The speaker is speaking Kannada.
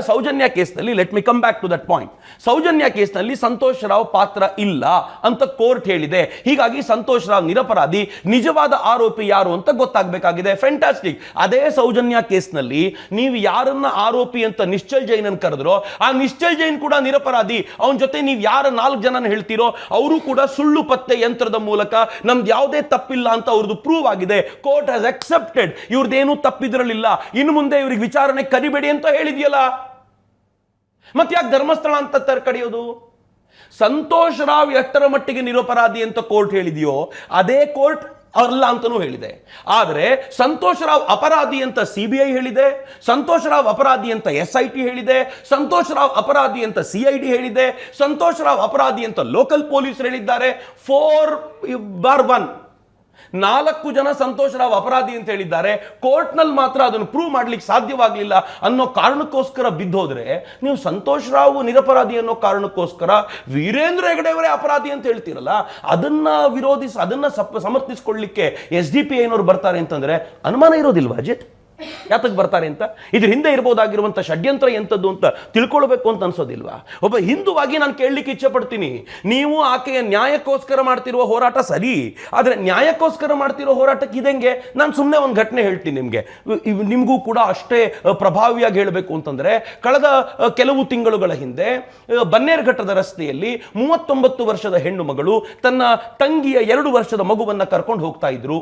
ಸೌಜನ್ಯ ಕೇಸ್ನಲ್ಲಿ let me come back to that point Sowjanya ಕೇಸ್ನಲ್ಲಿ ಸಂತೋಷ್ ರಾವ್ ಪಾತ್ರ ಇಲ್ಲ ಅಂತ ಕೋರ್ಟ್ ಹೇಳಿದೆ. ಹೀಗಾಗಿ ಸಂತೋಷ್ ರಾವ್ ನಿರಪರಾಧಿ, ನಿಜವಾದ ಆರೋಪಿ ಯಾರು ಅಂತ ಗೊತ್ತಾಗಬೇಕಾಗಿದೆ. ಫ್ಯಾಂಟಾಸ್ಟಿಕ್ ಅದೇ ಸೌಜನ್ಯ ಕೇಸ್ನಲ್ಲಿ ನೀವು ಯಾರನ್ನ ಆರೋಪಿ ಅಂತ ನಿಶ್ಚಲ್ ಜೈನ್ ಅನ್ನು ಕರೆದ್ರೋ, ಆ ನಿಶ್ಚಲ್ ಜೈನ್ ಕೂಡ ನಿರಪರಾಧಿ. ಅವನ ಜೊತೆ ನೀವು ಯಾರ ನಾಲ್ಕು ಜನ ಹೇಳ್ತೀರೋ, ಅವರು ಕೂಡ ಸುಳ್ಳು ಪತ್ತೆ ಯಂತ್ರದ ಮೂಲಕ ನಮ್ದು ಯಾವುದೇ ತಪ್ಪಿಲ್ಲ ಅಂತ ಅವ್ರದ್ದು ಪ್ರೂವ್ ಆಗಿದೆ. ಕೋರ್ಟ್ ಹ್ಯಾಸ್ ಅಕ್ಸೆಪ್ಟೆಡ್ ಇವ್ರದ್ದೇನು ತಪ್ಪಿದ್ರಲ್ಲಿಲ್ಲ. ಇನ್ನು ಮುಂದೆ ಇವ್ರಿಗೆ ವಿಚಾರಣೆ ಕರಿಬೇಡಿ ಅಂತ ಹೇಳಿದ್ಯಲ್ಲ. ಮತ್ತೆ ಯಾಕೆ ಧರ್ಮಸ್ಥಳ ಅಂತ ತರ್ಕಡಿಯೋದು ಸಂತೋಷ್ ರಾವ್ ಎಷ್ಟರ ಮಟ್ಟಿಗೆ ನಿರಪರಾಧಿ ಅಂತ ಕೋರ್ಟ್ ಹೇಳಿದೆಯೋ, ಅದೇ ಕೋರ್ಟ್ ಅಲ್ಲ ಅಂತಲೂ ಹೇಳಿದೆ. ಆದರೆ ಸಂತೋಷ್ ರಾವ್ ಅಪರಾಧಿ ಅಂತ ಸಿ ಬಿ ಐ ಹೇಳಿದೆ, ಸಂತೋಷ್ ರಾವ್ ಅಪರಾಧಿ ಅಂತ ಎಸ್ ಐ ಟಿ ಹೇಳಿದೆ, ಸಂತೋಷ್ ರಾವ್ ಅಪರಾಧಿ ಅಂತ ಸಿ ಐ ಡಿ ಹೇಳಿದೆ, ಸಂತೋಷ್ ರಾವ್ ಅಪರಾಧಿ ಅಂತ ಲೋಕಲ್ ಪೊಲೀಸರು ಹೇಳಿದ್ದಾರೆ, ಫೋರ್ ಬಾರ್ ಒನ್. ನಾಲ್ಕು ಜನ ಸಂತೋಷ್ ರಾವ್ ಅಪರಾಧಿ ಅಂತ ಹೇಳಿದ್ದಾರೆ. ಕೋರ್ಟ್ನಲ್ಲಿ ಮಾತ್ರ ಅದನ್ನು ಪ್ರೂವ್ ಮಾಡ್ಲಿಕ್ಕೆ ಸಾಧ್ಯವಾಗಲಿಲ್ಲ ಅನ್ನೋ ಕಾರಣಕ್ಕೋಸ್ಕರ ಬಿದ್ದೋದ್ರೆ ನೀವು ಸಂತೋಷ್ ರಾವ್ ನಿರಪರಾಧಿ ಅನ್ನೋ ಕಾರಣಕ್ಕೋಸ್ಕರ ವೀರೇಂದ್ರ ಹೆಗಡೆಯವರೇ ಅಪರಾಧಿ ಅಂತ ಹೇಳ್ತೀರಲ್ಲ, ಅದನ್ನ ವಿರೋಧಿಸಿ, ಅದನ್ನ ಸಮರ್ಥಿಸ್ಕೊಳ್ಳಿಕ್ಕೆ ಎಸ್ ಡಿ ಪಿ ಬರ್ತಾರೆ ಅಂತಂದ್ರೆ ಅನುಮಾನ ಇರೋದಿಲ್ವಾ ಅಜಿತ್? ಯಾತಕ್ಕೆ ಬರ್ತಾರೆ ಅಂತ? ಇದ್ರ ಹಿಂದೆ ಇರ್ಬೋದಾಗಿರುವಂಥ ಷಡ್ಯಂತ್ರ ಎಂಥದ್ದು ಅಂತ ತಿಳ್ಕೊಳ್ಬೇಕು ಅಂತ ಅನ್ಸೋದಿಲ್ವಾ? ಒಬ್ಬ ಹಿಂದುವಾಗಿ ನಾನು ಕೇಳಲಿಕ್ಕೆ ಇಚ್ಛೆ ಪಡ್ತೀನಿ ನೀವು ಆಕೆಯ ನ್ಯಾಯಕ್ಕೋಸ್ಕರ ಮಾಡ್ತಿರುವ ಹೋರಾಟ ಸರಿ, ಆದರೆ ನ್ಯಾಯಕ್ಕೋಸ್ಕರ ಮಾಡ್ತಿರೋ ಹೋರಾಟಕ್ಕೆ ಇದಂಗೆ ನಾನು ಸುಮ್ಮನೆ ಒಂದು ಘಟನೆ ಹೇಳ್ತೀನಿ ನಿಮಗೆ. ನಿಮಗೂ ಕೂಡ ಅಷ್ಟೇ ಪ್ರಭಾವಿಯಾಗಿ ಹೇಳಬೇಕು ಅಂತಂದ್ರೆ, ಕಳೆದ ಕೆಲವು ತಿಂಗಳುಗಳ ಹಿಂದೆ ಬನ್ನೇರ್ಘಟ್ಟದ ರಸ್ತೆಯಲ್ಲಿ ಮೂವತ್ತೊಂಬತ್ತು ವರ್ಷದ ಹೆಣ್ಣು ಮಗಳು ತನ್ನ ತಂಗಿಯ ಎರಡು ವರ್ಷದ ಮಗುವನ್ನ ಕರ್ಕೊಂಡು ಹೋಗ್ತಾ ಇದ್ರು.